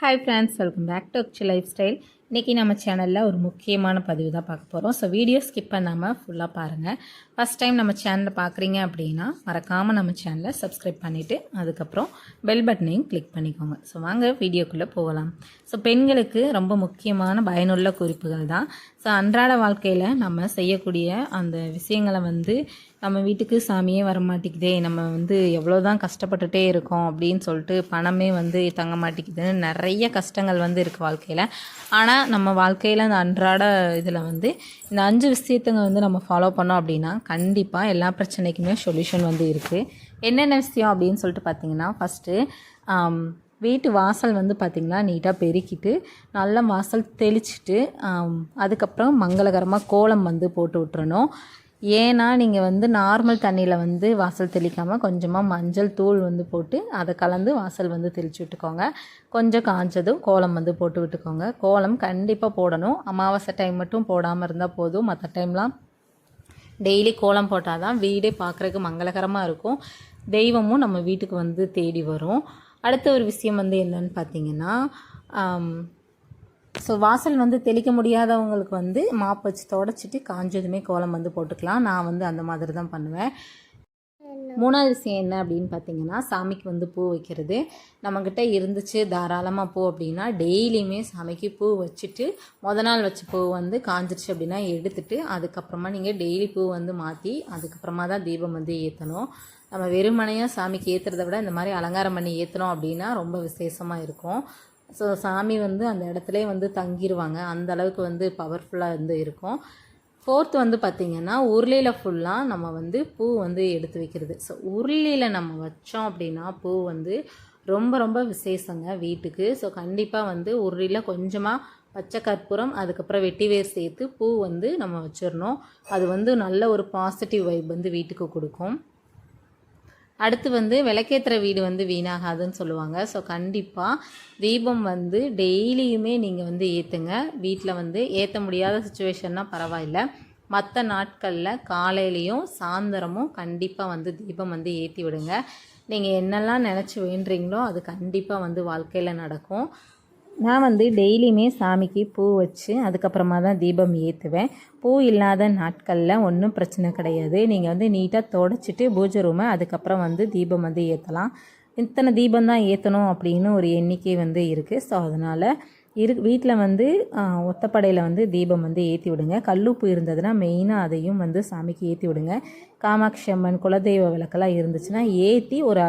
Hi friends, welcome back to Akshi Lifestyle. இன்றைக்கி நம்ம சேனலில் ஒரு முக்கியமான பதிவு தான் பார்க்க போகிறோம் ஸோ வீடியோ ஸ்கிப் பண்ணாமல் ஃபுல்லாக பாருங்கள் ஃபஸ்ட் டைம் நம்ம சேனலில் பார்க்குறீங்க அப்படின்னா மறக்காமல் நம்ம சேனலை சப்ஸ்கிரைப் பண்ணிவிட்டு அதுக்கப்புறம் பெல் பட்டனையும் கிளிக் பண்ணிக்கோங்க ஸோ வாங்க வீடியோக்குள்ளே போகலாம் ஸோ பெண்களுக்கு ரொம்ப முக்கியமான பயனுள்ள குறிப்புகள் தான் ஸோ அன்றாட வாழ்க்கையில் நம்ம செய்யக்கூடிய அந்த விஷயங்களை வந்து நம்ம வீட்டுக்கு சாமியே வரமாட்டேங்குதே நம்ம வந்து எவ்வளோ தான் கஷ்டப்பட்டுட்டே இருக்கோம் அப்படின்னு சொல்லிட்டு பணமே வந்து தங்க மாட்டேங்குதுன்னு நிறைய கஷ்டங்கள் வந்து இருக்குது வாழ்க்கையில் ஆனால் ஈஸியாக நம்ம வாழ்க்கையில் அந்த அன்றாட இதில் வந்து இந்த அஞ்சு விஷயத்தங்க வந்து நம்ம ஃபாலோ பண்ணோம் அப்படின்னா கண்டிப்பாக எல்லா பிரச்சனைக்குமே சொல்யூஷன் வந்து இருக்குது என்னென்ன விஷயம் அப்படின்னு சொல்லிட்டு பார்த்திங்கன்னா ஃபஸ்ட்டு வீட்டு வாசல் வந்து பார்த்திங்கன்னா நீட்டாக பெருக்கிட்டு நல்ல வாசல் தெளிச்சுட்டு அதுக்கப்புறம் மங்களகரமாக கோலம் வந்து போட்டு விட்டுறணும் ஏன்னா நீங்கள் வந்து நார்மல் தண்ணியில் வந்து வாசல் தெளிக்காமல் கொஞ்சமாக மஞ்சள் தூள் வந்து போட்டு அதை கலந்து வாசல் வந்து தெளித்து விட்டுக்கோங்க கொஞ்சம் காஞ்சதும் கோலம் வந்து போட்டு விட்டுக்கோங்க கோலம் கண்டிப்பாக போடணும் அமாவாசை டைம் மட்டும் போடாமல் இருந்தால் போதும் மற்ற டைம்லாம் டெய்லி கோலம் போட்டால் தான் வீடே பார்க்குறக்கு மங்களகரமாக இருக்கும் தெய்வமும் நம்ம வீட்டுக்கு வந்து தேடி வரும் அடுத்த ஒரு விஷயம் வந்து என்னன்னு பார்த்தீங்கன்னா ஸோ வாசல் வந்து தெளிக்க முடியாதவங்களுக்கு வந்து மாப் வச்சு தொடச்சிட்டு காஞ்சதுமே கோலம் வந்து போட்டுக்கலாம் நான் வந்து அந்த மாதிரி தான் பண்ணுவேன் மூணாவது விஷயம் என்ன அப்படின்னு பார்த்தீங்கன்னா சாமிக்கு வந்து பூ வைக்கிறது நம்மக்கிட்ட இருந்துச்சு தாராளமாக பூ அப்படின்னா டெய்லியுமே சாமிக்கு பூ வச்சுட்டு மொதல் நாள் வச்ச பூ வந்து காஞ்சிருச்சு அப்படின்னா எடுத்துட்டு அதுக்கப்புறமா நீங்கள் டெய்லி பூ வந்து மாற்றி அதுக்கப்புறமா தான் தீபம் வந்து ஏற்றணும் நம்ம வெறுமனையாக சாமிக்கு ஏற்றுறத விட இந்த மாதிரி அலங்காரம் பண்ணி ஏற்றினோம் அப்படின்னா ரொம்ப விசேஷமாக இருக்கும் ஸோ சாமி வந்து அந்த இடத்துல வந்து தங்கிடுவாங்க அந்த அளவுக்கு வந்து பவர்ஃபுல்லாக வந்து இருக்கும் ஃபோர்த் வந்து பார்த்திங்கன்னா உருளையில் ஃபுல்லாக நம்ம வந்து பூ வந்து எடுத்து வைக்கிறது ஸோ உருளையில் நம்ம வச்சோம் அப்படின்னா பூ வந்து ரொம்ப ரொம்ப விசேஷங்க வீட்டுக்கு ஸோ கண்டிப்பாக வந்து உருளியில் கொஞ்சமாக பச்சை கற்பூரம் அதுக்கப்புறம் வெட்டிவேர் சேர்த்து பூ வந்து நம்ம வச்சிடணும் அது வந்து நல்ல ஒரு பாசிட்டிவ் வைப் வந்து வீட்டுக்கு கொடுக்கும் அடுத்து வந்து விளக்கேற்றுற வீடு வந்து வீணாகாதுன்னு சொல்லுவாங்க ஸோ கண்டிப்பாக தீபம் வந்து டெய்லியுமே நீங்கள் வந்து ஏற்றுங்க வீட்டில் வந்து ஏற்ற முடியாத சுச்சுவேஷன்னா பரவாயில்ல மற்ற நாட்களில் காலையிலையும் சாயந்தரமும் கண்டிப்பாக வந்து தீபம் வந்து ஏற்றி விடுங்க நீங்கள் என்னெல்லாம் நினச்சி வேண்டுறீங்களோ அது கண்டிப்பாக வந்து வாழ்க்கையில் நடக்கும் நான் வந்து டெய்லியுமே சாமிக்கு பூ வச்சு அதுக்கப்புறமா தான் தீபம் ஏற்றுவேன் பூ இல்லாத நாட்களில் ஒன்றும் பிரச்சனை கிடையாது நீங்கள் வந்து நீட்டாக தொடச்சிட்டு பூஜை ரூமை அதுக்கப்புறம் வந்து தீபம் வந்து ஏற்றலாம் இத்தனை தீபம் தான் ஏற்றணும் அப்படின்னு ஒரு எண்ணிக்கை வந்து இருக்குது ஸோ அதனால் இரு வீட்டில் வந்து ஒத்தப்படையில் வந்து தீபம் வந்து ஏற்றி விடுங்க கல்லுப்பு இருந்ததுன்னா மெயினாக அதையும் வந்து சாமிக்கு ஏற்றி விடுங்க காமாட்சி அம்மன் குலதெய்வ விளக்கெல்லாம் இருந்துச்சுன்னா ஏற்றி ஒரு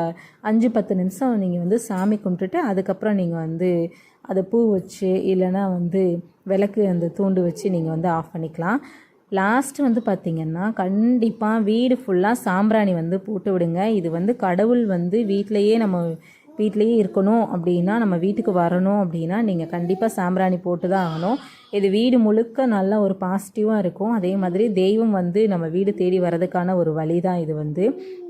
அஞ்சு பத்து நிமிஷம் நீங்கள் வந்து சாமி கும்பிட்டுட்டு அதுக்கப்புறம் நீங்கள் வந்து அதை பூ வச்சு இல்லைன்னா வந்து விளக்கு அந்த தூண்டு வச்சு நீங்கள் வந்து ஆஃப் பண்ணிக்கலாம் லாஸ்ட் வந்து பார்த்திங்கன்னா கண்டிப்பாக வீடு ஃபுல்லாக சாம்பிராணி வந்து போட்டு விடுங்க இது வந்து கடவுள் வந்து வீட்டிலையே நம்ம வீட்லேயே இருக்கணும் அப்படின்னா நம்ம வீட்டுக்கு வரணும் அப்படின்னா நீங்கள் கண்டிப்பாக சாம்பிராணி போட்டு தான் ஆகணும் இது வீடு முழுக்க நல்ல ஒரு பாசிட்டிவாக இருக்கும் அதே மாதிரி தெய்வம் வந்து நம்ம வீடு தேடி வரதுக்கான ஒரு வழி தான் இது வந்து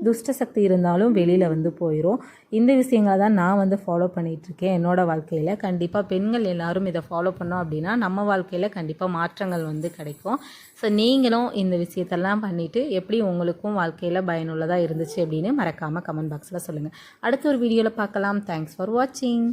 துஷ்ட சக்தி இருந்தாலும் வெளியில் வந்து போயிடும் இந்த விஷயங்களை தான் நான் வந்து ஃபாலோ பண்ணிகிட்ருக்கேன் என்னோடய வாழ்க்கையில் கண்டிப்பாக பெண்கள் எல்லோரும் இதை ஃபாலோ பண்ணோம் அப்படின்னா நம்ம வாழ்க்கையில் கண்டிப்பாக மாற்றங்கள் வந்து கிடைக்கும் ஸோ நீங்களும் இந்த விஷயத்தெல்லாம் பண்ணிவிட்டு எப்படி உங்களுக்கும் வாழ்க்கையில் பயனுள்ளதாக இருந்துச்சு அப்படின்னு மறக்காமல் கமெண்ட் பாக்ஸில் சொல்லுங்கள் அடுத்த ஒரு வீடியோவில் பார்க்கலாம் தேங்க்ஸ் ஃபார் வாட்சிங்